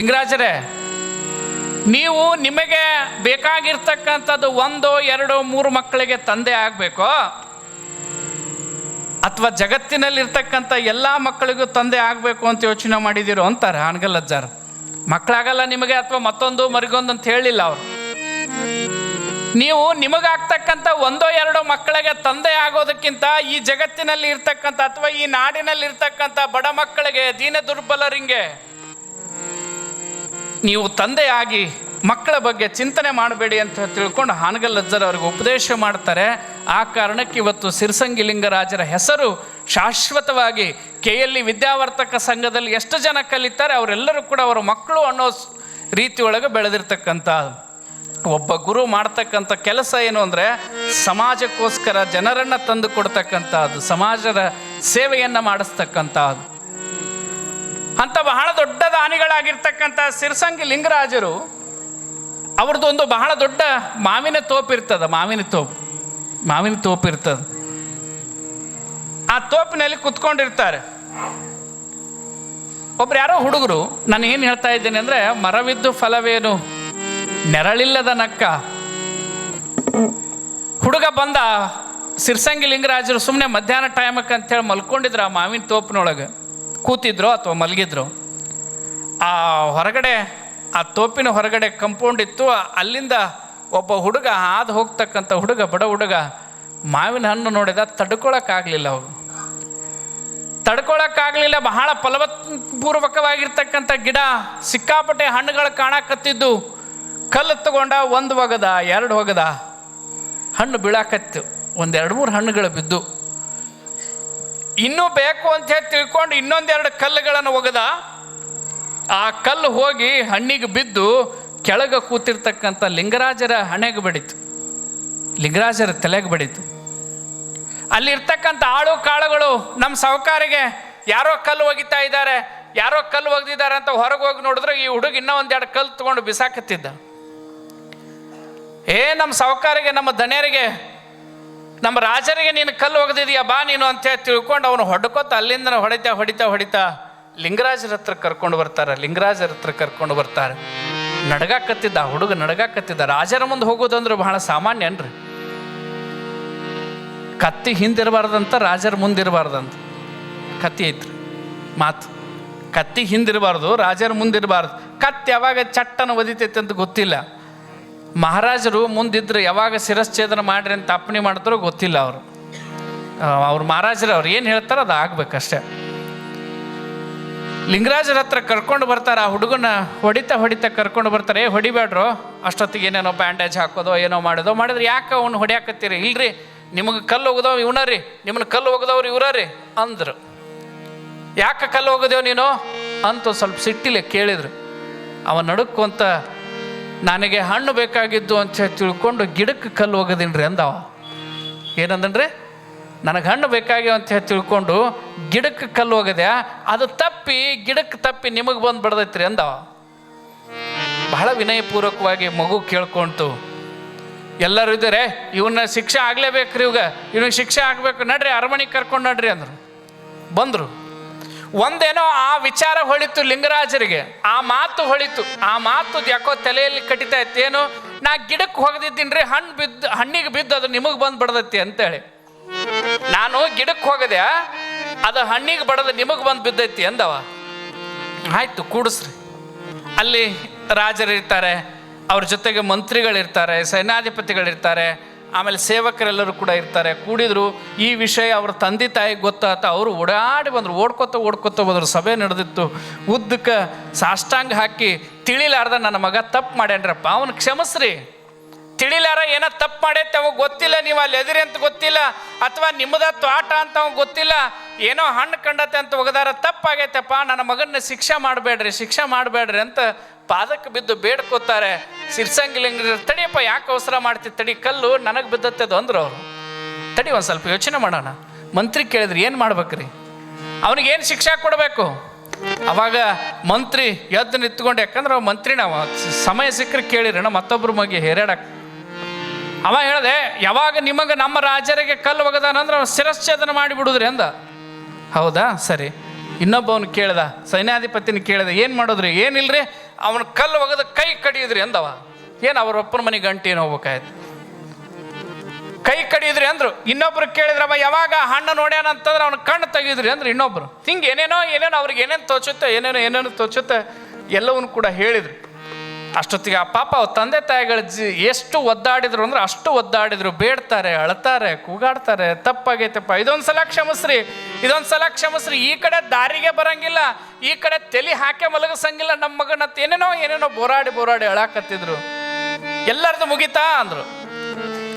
ಲಿಂಗರಾಜರೇ, ನೀವು ನಿಮಗೆ ಬೇಕಾಗಿರ್ತಕ್ಕಂಥದ್ದು ಒಂದು ಎರಡು ಮೂರು ಮಕ್ಕಳಿಗೆ ತಂದೆ ಆಗಬೇಕು? ಅಥವಾ ಜಗತ್ತಿನಲ್ಲಿರ್ತಕ್ಕಂಥ ಎಲ್ಲ ಮಕ್ಕಳಿಗೂ ತಂದೆ ಆಗಬೇಕು ಅಂತ ಯೋಚನೆ ಮಾಡಿದಿರೋ ಅಂತಾರೆ ಹಾನಗಲ್ಲಜ್ಜಾರ್ ಮಕ್ಕಳಾಗಲ್ಲ ನಿಮಗೆ ಅಥವಾ ಮತ್ತೊಂದು ಮರಿಗೊಂದು ಅಂತ ಹೇಳಿಲ್ಲ ಅವರು. ನೀವು ನಿಮಗಾಗ್ತಕ್ಕಂಥ ಒಂದೋ ಎರಡೋ ಮಕ್ಕಳಿಗೆ ತಂದೆ ಆಗೋದಕ್ಕಿಂತ ಈ ಜಗತ್ತಿನಲ್ಲಿ ಇರ್ತಕ್ಕಂಥ ಅಥವಾ ಈ ನಾಡಿನಲ್ಲಿ ಇರ್ತಕ್ಕಂಥ ಬಡ ಮಕ್ಕಳಿಗೆ, ದೀನ ದುರ್ಬಲರಿಂಗೆ ನೀವು ತಂದೆಯಾಗಿ ಮಕ್ಕಳ ಬಗ್ಗೆ ಚಿಂತನೆ ಮಾಡಬೇಡಿ ಅಂತ ತಿಳ್ಕೊಂಡು ಹಾನಗಲ್ಲಜ್ಜರ್ ಅವ್ರಿಗೆ ಉಪದೇಶ ಮಾಡ್ತಾರೆ. ಆ ಕಾರಣಕ್ಕೆ ಇವತ್ತು ಸಿರ್ಸಂಗಿ ಲಿಂಗರಾಜರ ಹೆಸರು ಶಾಶ್ವತವಾಗಿ ಕೆ ಎಲ್ ವಿದ್ಯಾವರ್ತಕ ಸಂಘದಲ್ಲಿ ಎಷ್ಟು ಜನ ಕಲಿತಾರೆ ಅವರೆಲ್ಲರೂ ಕೂಡ ಅವರ ಮಕ್ಕಳು ಅನ್ನೋ ರೀತಿಯೊಳಗೆ ಬೆಳೆದಿರ್ತಕ್ಕಂಥ ಒಬ್ಬ ಗುರು ಮಾಡ್ತಕ್ಕಂಥ ಕೆಲಸ ಏನು ಅಂದರೆ ಸಮಾಜಕ್ಕೋಸ್ಕರ ಜನರನ್ನು ತಂದು ಕೊಡ್ತಕ್ಕಂಥದ್ದು, ಸಮಾಜದ ಸೇವೆಯನ್ನು ಮಾಡಿಸ್ತಕ್ಕಂಥದ್ದು. ಅಂತ ಬಹಳ ದೊಡ್ಡ ದಾನಿಗಳಾಗಿರ್ತಕ್ಕಂಥ ಸಿರ್ಸಂಗಿ ಲಿಂಗರಾಜರು, ಅವ್ರದ್ದು ಒಂದು ಬಹಳ ದೊಡ್ಡ ಮಾವಿನ ತೋಪಿರ್ತದ ಮಾವಿನ ತೋಪು ಮಾವಿನ ತೋಪು ಇರ್ತದ. ಆ ತೋಪಿನಲ್ಲಿ ಕುತ್ಕೊಂಡಿರ್ತಾರೆ. ಒಬ್ರು ಯಾರೋ ಹುಡುಗರು, ನಾನು ಏನು ಹೇಳ್ತಾ ಇದ್ದೇನೆ ಅಂದರೆ, ಮರವಿದ್ದು ಫಲವೇನು? ನೆರಳಿಲ್ಲದ ನಕ್ಕ. ಹುಡುಗ ಬಂದ ಸಿರ್ಸಂಗಿ ಲಿಂಗರಾಜರು ಸುಮ್ಮನೆ ಮಧ್ಯಾಹ್ನ ಟೈಮಕ್ಕೆ ಅಂತೇಳಿ ಮಲ್ಕೊಂಡಿದ್ರು ಆ ಮಾವಿನ ತೋಪಿನೊಳಗೆ. ಕೂತಿದ್ರು ಅಥವಾ ಮಲಗಿದ್ರು. ಆ ಹೊರಗಡೆ, ಆ ತೋಪಿನ ಹೊರಗಡೆ ಕಂಪೌಂಡ್ ಇತ್ತು. ಅಲ್ಲಿಂದ ಒಬ್ಬ ಹುಡುಗ, ಹಾದು ಹೋಗ್ತಕ್ಕಂಥ ಹುಡುಗ, ಬಡ ಹುಡುಗ, ಮಾವಿನ ಹಣ್ಣು ನೋಡಿದ ತಡ್ಕೊಳಕ್ಕಾಗಲಿಲ್ಲ ಅವು ತಡ್ಕೊಳಕ್ಕಾಗಲಿಲ್ಲ, ಬಹಳ ಫಲವತ್ಪೂರ್ವಕವಾಗಿರ್ತಕ್ಕಂಥ ಗಿಡ, ಸಿಕ್ಕಾಪಟ್ಟೆ ಹಣ್ಣುಗಳು ಕಾಣಕತ್ತಿದ್ದು. ಕಲ್ಲು ತಗೊಂಡ ಒಂದು ಒಗದ, ಎರಡು ಒಗದ. ಹಣ್ಣು ಬೀಳಾಕತ್ತು. ಒಂದು ಎರಡು ಮೂರು ಹಣ್ಣುಗಳು ಬಿದ್ದು. ಇನ್ನೂ ಬೇಕು ಅಂತ ಹೇಳಿ ತಿಳ್ಕೊಂಡು ಇನ್ನೊಂದೆರಡು ಕಲ್ಲುಗಳನ್ನು ಒಗೆದ, ಆ ಕಲ್ಲು ಹೋಗಿ ಹಣ್ಣಿಗೆ ಬಿದ್ದು ಕೆಳಗೆ ಕೂತಿರ್ತಕ್ಕಂಥ ಲಿಂಗರಾಜರ ಹಣೆಗೆ ಬಡಿತು. ಲಿಂಗರಾಜರ ತಲೆಗೆ ಬಡಿತು. ಅಲ್ಲಿರ್ತಕ್ಕಂಥ ಆಳು ಕಾಳುಗಳು ನಮ್ಮ ಸಾಹುಕಾರಿಗೆ ಯಾರೋ ಕಲ್ಲು ಒಗಿತಾ ಇದ್ದಾರೆ, ಯಾರೋ ಕಲ್ಲು ಒಗ್ದಿದ್ದಾರೆ ಅಂತ ಹೊರಗೆ ಹೋಗಿ ನೋಡಿದ್ರೆ ಈ ಹುಡುಗ ಇನ್ನೂ ಒಂದೆರಡು ಕಲ್ಲು ತಗೊಂಡು ಬಿಸಾಕತ್ತಿದ್ದ. ಏ, ನಮ್ಮ ಸಾಹುಕಾರಿಗೆ ನಮ್ಮ ದಣಿಯರಿಗೆ ನಮ್ಮ ರಾಜರಿಗೆ ನೀನು ಕಲ್ಲು ಒಗೆದಿದೆಯಾ, ಬಾ ನೀನು ಅಂತ ಹೇಳಿ ತಿಳ್ಕೊಂಡು ಅವನು ಹೊಡ್ಕೋತ ಅಲ್ಲಿಂದ ಹೊಡಿತಾ ಹೊಡಿತಾ ಹೊಡಿತಾ ಲಿಂಗರಾಜರ ಹತ್ರ ಕರ್ಕೊಂಡು ಬರ್ತಾರೆ, ಲಿಂಗರಾಜರ ಹತ್ರ ಕರ್ಕೊಂಡು ಬರ್ತಾರೆ. ನಡಗಾಕತ್ತಿದ್ದ ಹುಡುಗ ನಡಗಾಕತ್ತಿದ್ದ. ರಾಜರ ಮುಂದೆ ಹೋಗೋದಂದ್ರೆ ಬಹಳ ಸಾಮಾನ್ಯ ಅನ್ರಿ ಕತ್ತಿ ಹಿಂದಿರಬಾರ್ದಂತ ರಾಜರ ಮುಂದಿರಬಾರ್ದಂತ. ಕತ್ತಿ ಐತ್ರಿ. ಮಾತು. ಕತ್ತಿ ಹಿಂದಿರಬಾರ್ದು, ರಾಜರ ಮುಂದಿರಬಾರ್ದು. ಕತ್ತಿ ಯಾವಾಗ ಚಟ್ಟನ ಒದಿತೈತೆ ಅಂತ ಗೊತ್ತಿಲ್ಲ. ಮಹಾರಾಜರು ಮುಂದಿದ್ರೆ ಯಾವಾಗ ಶಿರಶ್ಛೇದನ ಮಾಡ್ರಿ ಅಂತ ಅಪ್ಪಣೆ ಮಾಡ್ತಾರೋ ಗೊತ್ತಿಲ್ಲ ಅವರು. ಅವ್ರು ಮಹಾರಾಜರು ಅವ್ರು ಏನು ಹೇಳ್ತಾರೋ ಅದು ಆಗ್ಬೇಕಷ್ಟೇ. ಲಿಂಗರಾಜರ ಹತ್ರ ಕರ್ಕೊಂಡು ಬರ್ತಾರೆ, ಆ ಹುಡುಗನ ಹೊಡಿತಾ ಹೊಡಿತಾ ಕರ್ಕೊಂಡು ಬರ್ತಾರೆ, ಏ, ಹೊಡಿಬೇಡ್ರು, ಅಷ್ಟೊತ್ತಿಗೆ ಏನೇನೋ ಬ್ಯಾಂಡೇಜ್ ಹಾಕೋದೋ, ಏನೋ ಮಾಡೋದೋ, ಮಾಡಿದ್ರೆ ಯಾಕೆ ಅವ್ನು ಹೊಡ್ಯಾಕತ್ತೀರಿ? ಇಲ್ರಿ, ನಿಮಗೆ ಕಲ್ಲು ಹೋಗದವ್ ಇವನ ರೀ ನಿಮ್ಮನ್ನ ಕಲ್ಲು ಹೋಗದವ್ರು ಇವ್ರ ರೀ, ಅಂದ್ರು. ಯಾಕೆ ಕಲ್ಲು ಹೋಗದೇವ್ ನೀನು? ಅಂತ ಸ್ವಲ್ಪ ಸಿಟ್ಟಿಲೆ ಕೇಳಿದ್ರು. ಅವ ನಡುಕ್ಕೊಂತ ನನಗೆ ಹಣ್ಣು ಬೇಕಾಗಿದ್ದು ಅಂತ ತಿಳ್ಕೊಂಡು ಗಿಡಕ್ಕೆ ಕಲ್ಲು ಹೋಗೋದಿನ್ರಿ ಅಂದವ. ಏನಂದ್ರೆ ನನಗೆ ಹಣ್ಣು ಬೇಕಾಗ್ಯಾವ ಅಂತ ಹೇಳಿ ತಿಳ್ಕೊಂಡು ಗಿಡಕ್ಕೆ ಕಲ್ಲು ಹೋಗದ್ಯಾ ಅದು ತಪ್ಪಿ ಗಿಡಕ್ಕೆ ತಪ್ಪಿ ನಿಮಗೆ ಬಂದು ಬಡ್ದೈತ್ರಿ ಅಂದವ. ಬಹಳ ವಿನಯಪೂರ್ವಕವಾಗಿ ಮಗು ಕೇಳ್ಕೊಂತು, ಎಲ್ಲರೂ ಇದ್ದಾರೆ ಇವನ್ನ ಶಿಕ್ಷೆ ಆಗ್ಲೇಬೇಕ್ರಿ ಇವಾಗ, ಇವನಿಗೆ ಶಿಕ್ಷೆ ಆಗ್ಬೇಕು, ನಡ್ರಿ ಅರಮನೆಗೆ ಕರ್ಕೊಂಡು ನಡ್ರಿ ಅಂದರು. ಬಂದರು. ಒಂದೇನೋ ಆ ವಿಚಾರ ಹೊಳಿತು ಲಿಂಗರಾಜರಿಗೆ, ಆ ಮಾತು ಹೊಳಿತು, ಆ ಮಾತು ಯಾಕೋ ತಲೆಯಲ್ಲಿ ಕಟಿತಾ ಇತ್ತು ನಾ ಗಿಡಕ್ಕೆ ಹೋಗದಿದ್ದೀನಿ ರೀ ಹಣ್ಣು ಬಿದ್ದು, ಹಣ್ಣಿಗೆ ಬಿದ್ದು ಅದು ನಿಮಗೆ ಬಂದು ಬಡ್ದೈತಿ ಅಂತೇಳಿ. ನಾನು ಗಿಡಕ್ಕೆ ಹೋಗದೆ, ಅದು ಹಣ್ಣಿಗೆ ಬಡದು ನಿಮಗೆ ಬಂದು ಬಿದ್ದೈತಿ ಅಂದವ. ಆಯ್ತು, ಕೂಡಿಸ್ರಿ. ಅಲ್ಲಿ ರಾಜರಿರ್ತಾರೆ, ಅವ್ರ ಜೊತೆಗೆ ಮಂತ್ರಿಗಳಿರ್ತಾರೆ, ಸೇನಾಧಿಪತಿಗಳಿರ್ತಾರೆ ಆಮೇಲೆ ಸೇವಕರೆಲ್ಲರೂ ಕೂಡ ಇರ್ತಾರೆ. ಕೂಡಿದ್ರು, ಈ ವಿಷಯ ಅವ್ರ ತಂದೆ ತಾಯಿಗೆ ಗೊತ್ತಾತ, ಅವರು ಓಡಾಡಿ ಬಂದರು, ಓಡ್ಕೊತ ಓಡ್ಕೊತ ಬಂದರು, ಸಭೆ ನಡೆದಿತ್ತು. ಉದ್ದಕ್ಕೆ ಸಾಷ್ಟಾಂಗ ಹಾಕಿ, ತಿಳಿಲಾರ್ದ ನನ್ನ ಮಗ ತಪ್ಪು ಮಾಡ್ಯಾನ್ರಪ್ಪ ಅವನು ಕ್ಷಮಿಸ್ರಿ. ತಿಳಿಲಾರ ಏನೋ ತಪ್ಪು ಮಾಡೈತೆ ಅವಾಗ ಗೊತ್ತಿಲ್ಲ, ನೀವು ಅಲ್ಲಿ ಎದಿರಿ ಅಂತ ಗೊತ್ತಿಲ್ಲ, ಅಥವಾ ನಿಮ್ಮದ ತ್ವಾಟ ಅಂತ ಗೊತ್ತಿಲ್ಲ, ಏನೋ ಹಣ್ಣು ಕಂಡತೆ ಅಂತ ಒಗದಾರ, ತಪ್ಪಾಗೈತಪ್ಪ, ನನ್ನ ಮಗನ ಶಿಕ್ಷೆ ಮಾಡಬೇಡ್ರಿ ಶಿಕ್ಷೆ ಮಾಡಬೇಡ್ರಿ ಅಂತ ಪಾದಕ್ಕೆ ಬಿದ್ದು ಬೇಡ್ಕೋತಾರೆ. ಸಿರ್ಸಂಗಿಲಿಂಗ ತಡಿಯಪ್ಪ, ಯಾಕೆ ಅವಸರ ಮಾಡ್ತಿ ತಡಿ, ಕಲ್ಲು ನನಗೆ ಅದು ಅಂದ್ರು ಅವರು. ತಡಿ ಒಂದು ಸ್ವಲ್ಪ ಯೋಚನೆ ಮಾಡೋಣ. ಮಂತ್ರಿ ಕೇಳಿದ್ರಿ ಏನು ಮಾಡ್ಬೇಕ್ರಿ? ಅವನಿಗೆ ಏನು ಶಿಕ್ಷೆ ಕೊಡಬೇಕು? ಅವಾಗ ಮಂತ್ರಿ ಎದ್ದು ನಿಂತ್ಕೊಂಡು. ಯಾಕಂದ್ರೆ ಅವ ಮಂತ್ರಿ, ನಾವು ಸಮಯ ಸಿಕ್ಕರೆ ಕೇಳಿರಣ ಮತ್ತೊಬ್ರ ಮಗ ಹೇರಾಡಕ್ಕೆ ಅವ ಹೇಳ್ದೆ, ಯಾವಾಗ ನಿಮಗೆ ನಮ್ಮ ರಾಜರಿಗೆ ಕಲ್ಲು ಒಗದಾನಂದ್ರೆ ಅವ್ನು ಮಾಡಿ ಮಾಡಿಬಿಡುದ್ರಿ ಅಂದ. ಹೌದಾ? ಸರಿ. ಇನ್ನೊಬ್ಬವನು ಕೇಳ್ದ, ಸೈನ್ಯಾಧಿಪತಿನ ಕೇಳಿದೆ, ಏನು ಮಾಡೋದ್ರಿ? ಏನಿಲ್ರಿ? ಅವನ ಕಲ್ಲು ಒಗದ ಕೈ ಕಡಿಯಿದ್ರಿ ಅಂದವ. ಏನು ಅವ್ರ ಮನೆ ಗಂಟೆ ಏನು ಹೋಗ್ಬೇಕಾಯ್ತು? ಕೈ ಕಡಿಯಿದ್ರಿ ಅಂದ್ರು. ಇನ್ನೊಬ್ರು ಕೇಳಿದ್ರವ ಯಾವಾಗ ಹಣ್ಣು ನೋಡ್ಯಾನ ಅಂತಂದ್ರೆ ಅವ್ನ ಕಣ್ಣು ತೆಗಿದ್ರಿ ಅಂದ್ರೆ ಇನ್ನೊಬ್ರು. ಹಿಂಗೆ ಏನೇನೋ ಏನೇನೋ ಅವ್ರಿಗೆ ಏನೇನು ತೋಚುತ್ತೆ, ಏನೇನೋ, ಏನೇನು ತೋಚುತ್ತೆ, ಎಲ್ಲವನ್ನು ಕೂಡ ಹೇಳಿದ್ರು. ಅಷ್ಟೊತ್ತಿಗೆ ಆ ಪಾಪ ಅವ್ರ ತಂದೆ ತಾಯಿಗಳ ಜಿ, ಎಷ್ಟು ಒದ್ದಾಡಿದ್ರು ಅಂದ್ರೆ ಅಷ್ಟು ಒದ್ದಾಡಿದ್ರು. ಬೇಡ್ತಾರೆ, ಅಳ್ತಾರೆ, ಕೂಗಾಡ್ತಾರೆ, ತಪ್ಪಾಗೈತಪ್ಪ ಇದೊಂದು ಸಲ ಕ್ಷಮಿಸ್ರಿ. ಇದೊಂದು ಸಲ ಕ್ಷಮಿಸ್ರಿ, ಈ ಕಡೆ ದಾರಿಗೆ ಬರಂಗಿಲ್ಲ, ಈ ಕಡೆ ತಲೆ ಹಾಕೆ ಮಲಗಸಂಗಿಲ್ಲ ನಮ್ಮ ಮಗನ ಏನೇನೋ ಏನೇನೋ ಬೋರಾಡಿ ಬೋರಾಡಿ ಹೇಳಾಕತ್ತಿದ್ರು. ಎಲ್ಲರದು ಮುಗಿತಾ ಅಂದ್ರು.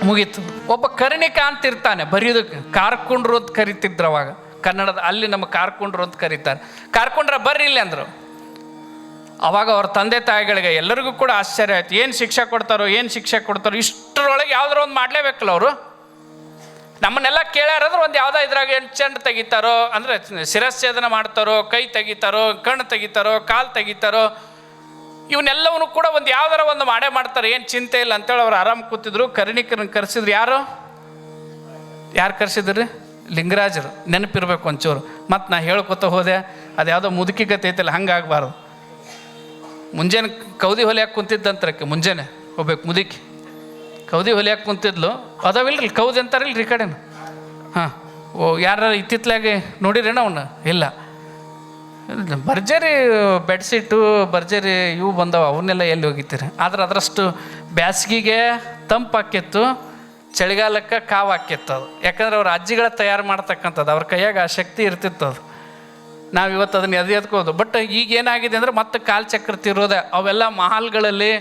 ಮುಗೀತು. ಒಬ್ಬ ಕರ್ಣಿಕ ಅಂತ ಇರ್ತಾನೆ ಬರೆಯೋದಕ್ಕೆ ಕಾರ್ಕೊಂಡ್ರು ಅಂತ ಕರಿತಿದ್ರು ಅವಾಗ. ಕನ್ನಡದ, ಅಲ್ಲಿ ನಮ್ಮ ಕಾರ್ಕೊಂಡ್ರು ಅಂತ ಕರೀತಾರೆ. ಕಾರ್ಕೊಂಡ್ರ ಬರ್ರಿ ಇಲ್ಲಿ ಅಂದರು. ಅವಾಗ ಅವ್ರ ತಂದೆ ತಾಯಿಗಳಿಗೆ ಎಲ್ಲರಿಗೂ ಕೂಡ ಆಶ್ಚರ್ಯ ಆಯ್ತು. ಏನು ಶಿಕ್ಷೆ ಕೊಡ್ತಾರೋ, ಏನು ಶಿಕ್ಷೆ ಕೊಡ್ತಾರೋ, ಇಷ್ಟರೊಳಗೆ ಯಾವ್ದಾರ ಒಂದು ಮಾಡಲೇಬೇಕಲ್ಲ ಅವರು? ನಮ್ಮನ್ನೆಲ್ಲ ಕೇಳ್ಯಾರಂದ್ರೆ ಒಂದು ಯಾವುದೋ ಇದ್ರಾಗ ಎಂಟು ತೆಗಿತಾರೋ, ಅಂದರೆ ಶಿರಸ್ಛೇದನ ಮಾಡ್ತಾರೋ, ಕೈ ತೆಗಿತಾರೋ ಕಣ್ಣು ತೆಗಿತಾರೋ, ಕಾಲು ತೆಗಿತಾರೋ, ಇವನ್ನೆಲ್ಲವನ್ನು ಕೂಡ ಒಂದು ಯಾವ್ದಾರ ಒಂದು ಮಾಡೇ ಮಾಡ್ತಾರೆ, ಏನು ಚಿಂತೆ ಇಲ್ಲ ಅಂತೇಳಿ ಅವ್ರು ಆರಾಮ್ ಕೂತಿದ್ರು. ಕರ್ಣಿಕರನ್ನ ಕರೆಸಿದ್ರು ಯಾರು? ಯಾರು ಕರೆಸಿದ್ರಿ? ಲಿಂಗರಾಜರು. ನೆನಪಿರ್ಬೇಕು ಒಂಚೂರು. ಮತ್ತು ನಾ ಹೇಳ್ಕೊತ ಹೋದೆ, ಅದು ಯಾವುದೋ ಮುದುಕಿ ಗತಿ ಐತಲ್ಲ ಹಂಗಾಗಬಾರ್ದು ಮುಂಜಾನೆ ಕೌದಿ ಹೊಲಿಯಾಕೆ ಕುಂತಿದ್ದಂತ್ರಕ್ಕೆ, ಮುಂಜಾನೆ ಹೋಗ್ಬೇಕು ಮುದುಕಿ. ಕೌದಿ ಹೊಲಿಯಾಕೆ ಕುಂತಿದ್ಲು. ಅದಾವಿಲ್ರಿ, ಕೌದಿ ಅಂತಾರಿಲ್ರಿ ರೀ ಕಡೆನು? ಹಾಂ, ಓ ಯಾರು ಇತ್ತಿತ್ಲಾಗೆ ನೋಡಿರೇನ ಅವನ್ನ ಇಲ್ಲ. ಭರ್ಜರಿ ಬೆಡ್ಶೀಟು, ಭರ್ಜರಿ ಇವು ಬಂದವ, ಅವನ್ನೆಲ್ಲ ಎಲ್ಲಿ ಹೋಗಿತ್ತೀರಿ? ಆದ್ರೆ ಅದರಷ್ಟು ಬ್ಯಾಸಿಗೆಗೆ ತಂಪು ಆಕ್ಕಿತ್ತು ಚಳಿಗಾಲಕ್ಕೆ ಕಾವು ಹಾಕಿತ್ತು ಅದು. ಯಾಕಂದ್ರೆ ಅವ್ರ ಅಜ್ಜಿಗಳ ತಯಾರು ಮಾಡ್ತಕ್ಕಂಥದ್ದು, ಅವ್ರ ಕೈಯಾಗ ಆ ಶಕ್ತಿ ಇರ್ತಿತ್ತು ಅದು. ನಾವು ಇವತ್ತು ಅದನ್ನ ಎದೆ ಎತ್ಕೋದು ಬಟ್ ಈಗ ಏನಾಗಿದೆ ಅಂದ್ರೆ ಮತ್ತೆ ಕಾಲು ಚಕ್ರ ತಿರೋದೆ, ಅವೆಲ್ಲ ಮಹಾಲ್ಗಳಲ್ಲಿ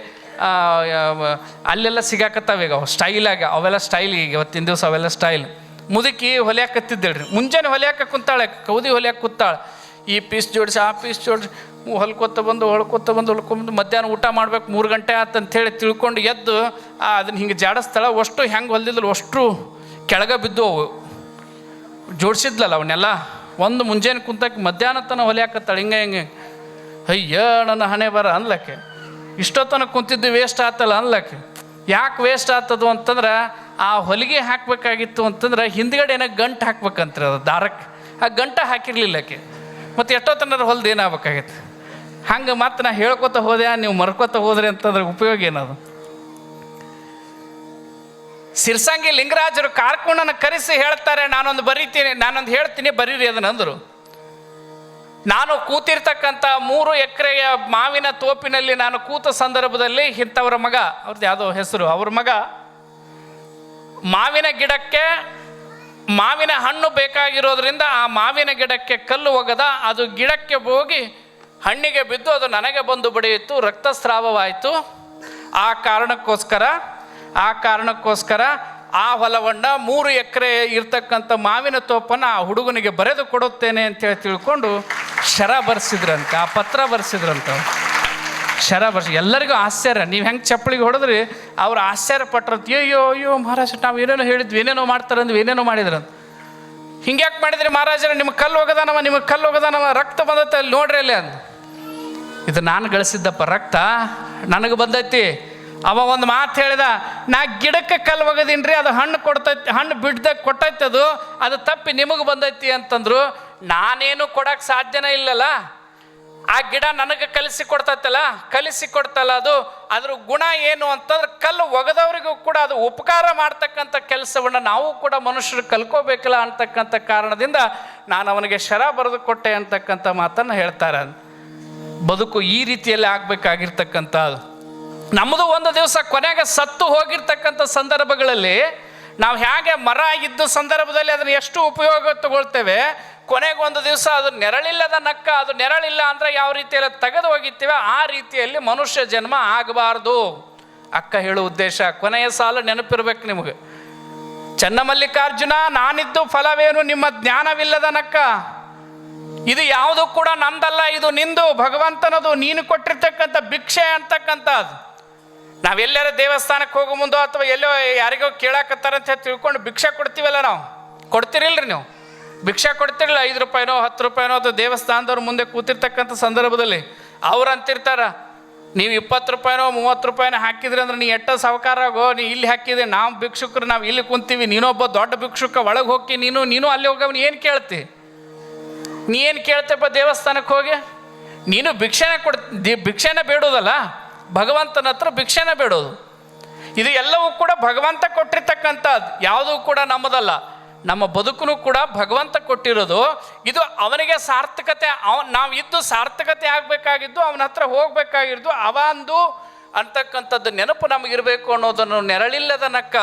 ಅಲ್ಲೆಲ್ಲ ಸಿಗಾಕತ್ತಾವ ಈಗ ಸ್ಟೈಲಾಗಿ ಅವೆಲ್ಲ ಸ್ಟೈಲ್ ಈಗ, ಇವತ್ತಿನ ದಿವಸ ಅವೆಲ್ಲ ಸ್ಟೈಲ್ ಮುದುಕಿ ಹೊಲಿಯಾಕತ್ತಿದ್ದೇಳ್ರಿ ಮುಂಜಾನೆ ಹೊಲಿಯಾಕ ಕುಂತಾಳೆ, ಕೌದಿ ಹೊಲಿಯಾಕ ಕೂತಾಳೆ. ಈ ಪೀಸ್ ಜೋಡಿಸಿ, ಆ ಪೀಸ್ ಜೋಡಿಸಿ ಹೊಲ್ಕೊತ ಬಂದು, ಹೊಳ್ಕೊತ ಬಂದು ಹೊಳ್ಕೊಂಬಂದು ಮಧ್ಯಾಹ್ನ ಊಟ ಮಾಡ್ಬೇಕು, ಮೂರು ಗಂಟೆ ಆತಂತೇಳಿ ತಿಳ್ಕೊಂಡು ಎದ್ದು ಅದನ್ನ ಹಿಂಗೆ ಜಾಡಿಸ್ತಾಳೆ ಅಷ್ಟು ಹೆಂಗೆ ಹೊಲ್ದಿದ್ರು ಅಷ್ಟು ಕೆಳಗೆ ಬಿದ್ದು ಅವು. ಜೋಡಿಸಿದ್ಲಲ್ಲ ಅವನ್ನೆಲ್ಲ ಒಂದು ಮುಂಜಾನೆ ಕುಂತಕ್ಕೆ ಮಧ್ಯಾಹ್ನ ತನಕ ಹೊಲಿಯಾಕತ್ತಾಳೆ, ಹಿಂಗೆ ಹಿಂಗೆ ಅಯ್ಯ, ನನ್ನ ಹಣೆ ಬರ ಅನ್ಲಕ್ಕೆ ಇಷ್ಟೊತ್ತನ ಕುಂತಿದ್ದು ವೇಸ್ಟ್ ಆತಲ್ಲ ಅನ್ಲಕ್ಕೆ ಯಾಕೆ ವೇಸ್ಟ್ ಆತದು ಅಂತಂದ್ರೆ ಆ ಹೊಲಿಗೆ ಹಾಕಬೇಕಾಗಿತ್ತು ಅಂತಂದ್ರೆ ಹಿಂದ್ಗಡೆ ಏನೋ ಗಂಟು ಹಾಕ್ಬೇಕಂತ್ರಿ ಅದು ದಾರಕ್ಕೆ ಆ ಗಂಟ ಹಾಕಿರ್ಲಿಲ್ಲ ಆಕೆ. ಮತ್ತು ಎಷ್ಟೊತ್ತನ ಹೊಲ್ದು ಏನಾಗಬೇಕಾಗಿತ್ತು ಹಂಗೆ ಮತ್ತೆ ನಾ ಹೇಳ್ಕೊತ ಹೋದೆ, ನೀವು ಮರ್ಕೋತ ಹೋದ್ರಿ ಅಂತಂದ್ರೆ ಉಪಯೋಗ ಏನದು? ಸಿರ್ಸಂಗಿ ಲಿಂಗರಾಜರು ಕಾರ್ಕೊಂಡನ ಕರೆಸಿ ಹೇಳ್ತಾರೆ, ನಾನೊಂದು ಬರೀತೀನಿ, ನಾನೊಂದು ಹೇಳ್ತೀನಿ, ಬರೀರಿ ಅದನ್ನ ಅಂದರು. ನಾನು ಕೂತಿರ್ತಕ್ಕಂಥ ಮೂರು ಎಕರೆಯ ಮಾವಿನ ತೋಪಿನಲ್ಲಿ ನಾನು ಕೂತ ಸಂದರ್ಭದಲ್ಲಿ ಇಂಥವ್ರ ಮಗ ಅವ್ರದ್ದು ಯಾವುದೋ ಹೆಸರು, ಅವ್ರ ಮಗ ಮಾವಿನ ಗಿಡಕ್ಕೆ ಮಾವಿನ ಹಣ್ಣು ಬೇಕಾಗಿರೋದ್ರಿಂದ ಆ ಮಾವಿನ ಗಿಡಕ್ಕೆ ಕಲ್ಲು ಒಗದ ಅದು ಗಿಡಕ್ಕೆ ಹೋಗಿ ಹಣ್ಣಿಗೆ ಬಿದ್ದು ಅದು ನನಗೆ ಬಂದು ಬಡಿಯಿತು ರಕ್ತಸ್ರಾವವಾಯಿತು. ಆ ಕಾರಣಕ್ಕೋಸ್ಕರ ಆ ಕಾರಣಕ್ಕೋಸ್ಕರ ಆ ಹೊಲವನ್ನು ಮೂರು ಎಕರೆ ಇರ್ತಕ್ಕಂಥ ಮಾವಿನ ತೋಪನ್ನು ಆ ಹುಡುಗನಿಗೆ ಬರೆದು ಕೊಡುತ್ತೇನೆ ಅಂತೇಳಿ ತಿಳ್ಕೊಂಡು ಶರ ಬರ್ಸಿದ್ರಂತೆ ಆ ಪತ್ರ ಬರ್ಸಿದ್ರಂತ. ಶರ ಬರ್ಸಿ, ಎಲ್ಲರಿಗೂ ಆಶ್ಚರ್ಯ. ನೀವು ಹೆಂಗೆ ಚಪ್ಪಳಿಗೆ ಹೊಡೆದ್ರಿ? ಅವ್ರು ಆಶ್ಚರ್ಯ ಪಟ್ರಂತ, ಅಯ್ಯೋ ಅಯ್ಯೋ ಮಹಾರಾಜ, ನಾವು ಏನೇನೋ ಹೇಳಿದ್ವಿ, ಏನೇನೋ ಮಾಡ್ತಾರಂದ್ವಿ ಏನೇನೋ ಮಾಡಿದ್ರಂತ. ಹಿಂಗ್ಯಾಕೆ ಮಾಡಿದ್ರಿ ಮಹಾರಾಜರ ನಿಮ್ಮ ಕಲ್ಲು ಹೋಗದಾನವ, ನಿಮಗೆ ಕಲ್ಲು ಹೋಗದಾನವ, ರಕ್ತ ಬಂದತ್ತೆ ಅಲ್ಲಿ ನೋಡ್ರಿ ಅಲ್ಲಿ ಅಂತ ಇದು ನಾನು ಗಳಿಸಿದ್ದಪ್ಪ ರಕ್ತ, ನನಗೆ ಬಂದೈತಿ. ಅವ ಒಂದು ಮಾತು ಹೇಳಿದ, ನಾ ಗಿಡಕ್ಕೆ ಕಲ್ಲು ಒಗದೀನ್ರಿ ಅದು ಹಣ್ಣು ಕೊಡ್ತೈತಿ, ಹಣ್ಣು ಬಿಡ್ದಾಗ ಕೊಟ್ಟೈತದು ಅದು ಅದು ತಪ್ಪಿ ನಿಮಗೆ ಬಂದೈತಿ ಅಂತಂದ್ರು. ನಾನೇನು ಕೊಡಕ್ಕೆ ಸಾಧ್ಯನೇ ಇಲ್ಲಲ್ಲ? ಆ ಗಿಡ ನನಗೆ ಕಲಿಸಿ ಕೊಡ್ತತ್ತಲ್ಲ ಕಲಿಸಿ ಕೊಡ್ತಲ್ಲ ಅದು? ಅದ್ರ ಗುಣ ಏನು ಅಂತಂದ್ರೆ ಕಲ್ಲು ಒಗದವರಿಗೂ ಕೂಡ ಅದು ಉಪಕಾರ ಮಾಡ್ತಕ್ಕಂಥ ಕೆಲಸವನ್ನು ನಾವು ಕೂಡ ಮನುಷ್ಯರು ಕಲ್ಕೋಬೇಕಲ್ಲ ಅಂತಕ್ಕಂಥ ಕಾರಣದಿಂದ ನಾನು ಅವನಿಗೆ ಶರ ಬರೆದು ಕೊಟ್ಟೆ ಅಂತಕ್ಕಂಥ ಮಾತನ್ನು ಹೇಳ್ತಾರೆ. ಬದುಕು ಈ ರೀತಿಯಲ್ಲಿ ಆಗ್ಬೇಕಾಗಿರ್ತಕ್ಕಂಥ ನಮ್ಮದು ಒಂದು ದಿವಸ ಕೊನೆಗೆ ಸತ್ತು ಹೋಗಿರ್ತಕ್ಕಂಥ ಸಂದರ್ಭಗಳಲ್ಲಿ ನಾವು ಹೇಗೆ ಮರ ಇದ್ದ ಸಂದರ್ಭದಲ್ಲಿ ಅದನ್ನು ಎಷ್ಟು ಉಪಯೋಗ ತಗೊಳ್ತೇವೆ? ಕೊನೆಗೊಂದು ದಿವಸ ಅದು ನೆರಳಿಲ್ಲದ ನಕ್ಕ, ಅದು ನೆರಳಿಲ್ಲ ಅಂದರೆ ಯಾವ ರೀತಿಯಲ್ಲಿ ತೆಗೆದು ಹೋಗಿತ್ತೇವೆ ಆ ರೀತಿಯಲ್ಲಿ ಮನುಷ್ಯ ಜನ್ಮ ಆಗಬಾರ್ದು. ಅಕ್ಕ ಹೇಳೋ ಉದ್ದೇಶ, ಕೊನೆಯ ಸಾಲ ನೆನಪಿರ್ಬೇಕು ನಿಮಗೆ. ಚನ್ನಮಲ್ಲಿಕಾರ್ಜುನ, ನಾನಿದ್ದು ಫಲವೇನು? ನಿಮ್ಮ ಜ್ಞಾನವಿಲ್ಲದ ನಕ್ಕ. ಇದು ಯಾವುದು ಕೂಡ ನಂದಲ್ಲ, ಇದು ನಿಂದು, ಭಗವಂತನದು, ನೀನು ಕೊಟ್ಟಿರ್ತಕ್ಕಂಥ ಭಿಕ್ಷೆ ಅಂತಕ್ಕಂಥದ್ದು. ನಾವೆಲ್ಲರ ದೇವಸ್ಥಾನಕ್ಕೆ ಹೋಗೋ ಮುಂದೋ ಅಥವಾ ಎಲ್ಲೋ ಯಾರಿಗೋ ಕೇಳಾಕತ್ತಾರಂತ ಹೇಳಿ ತಿಳ್ಕೊಂಡು ಭಿಕ್ಷೆ ಕೊಡ್ತೀವಲ್ಲ ನಾವು? ಕೊಡ್ತಿರಿಲ್ರಿ ನೀವು. ಭಿಕ್ಷೆ ಕೊಡ್ತಿರಲಿಲ್ಲ, ಐದು ರೂಪಾಯಿನೋ, ಹತ್ತು ರೂಪಾಯಿನೋ ಅಥವಾ ದೇವಸ್ಥಾನದವ್ರ ಮುಂದೆ ಕೂತಿರ್ತಕ್ಕಂಥ ಸಂದರ್ಭದಲ್ಲಿ ಅವ್ರು ಅಂತಿರ್ತಾರ ನೀವು ಇಪ್ಪತ್ತು ರೂಪಾಯಿನೋ, ಮೂವತ್ತು ರೂಪಾಯಿನೋ ಹಾಕಿದ್ರಿ ಅಂದ್ರೆ ನೀ ಎಟ್ಟ ಸಾವುಕಾರಾಗೋ ನೀ ಇಲ್ಲಿ ಹಾಕಿದೆ ನಾವು ಭಿಕ್ಷುಕರು, ನಾವು ಇಲ್ಲಿ ಕುಂತೀವಿ, ನೀನೊಬ್ಬ ದೊಡ್ಡ ಭಿಕ್ಷುಕ, ಒಳಗೆ ಹೋಗಿ ನೀನು ನೀನು ಅಲ್ಲಿ ಹೋಗವ್ ಏನು ಕೇಳ್ತಿ? ನೀ ಏನು ಕೇಳ್ತೇಪ್ಪ ದೇವಸ್ಥಾನಕ್ಕೆ ಹೋಗಿ? ನೀನು ಭಿಕ್ಷೆನ ಕೊಡ್ ಭಿಕ್ಷೆನ ಬೇಡೋದಲ್ಲ? ಭಗವಂತನ ಹತ್ರ ಭಿಕ್ಷೆನೇ ಬೇಡೋದು. ಇದು ಎಲ್ಲವೂ ಕೂಡ ಭಗವಂತ ಕೊಟ್ಟಿರ್ತಕ್ಕಂಥದ್ದು. ಯಾವುದೂ ಕೂಡ ನಮ್ಮದಲ್ಲ. ನಮ್ಮ ಬದುಕು ಕೂಡ ಭಗವಂತ ಕೊಟ್ಟಿರೋದು. ಇದು ಅವನಿಗೆ ಸಾರ್ಥಕತೆ, ಅವ ನಾವು ಇದ್ದು ಸಾರ್ಥಕತೆ ಆಗಬೇಕಾಗಿದ್ದು, ಅವನ ಹತ್ರ ಹೋಗಬೇಕಾಗಿದ್ದು, ಅವಂದು ಅಂತಕ್ಕಂಥದ್ದು ನೆನಪು ನಮಗಿರಬೇಕು ಅನ್ನೋದನ್ನು ನೆರಳಿಲ್ಲದ ನಕ್ಕ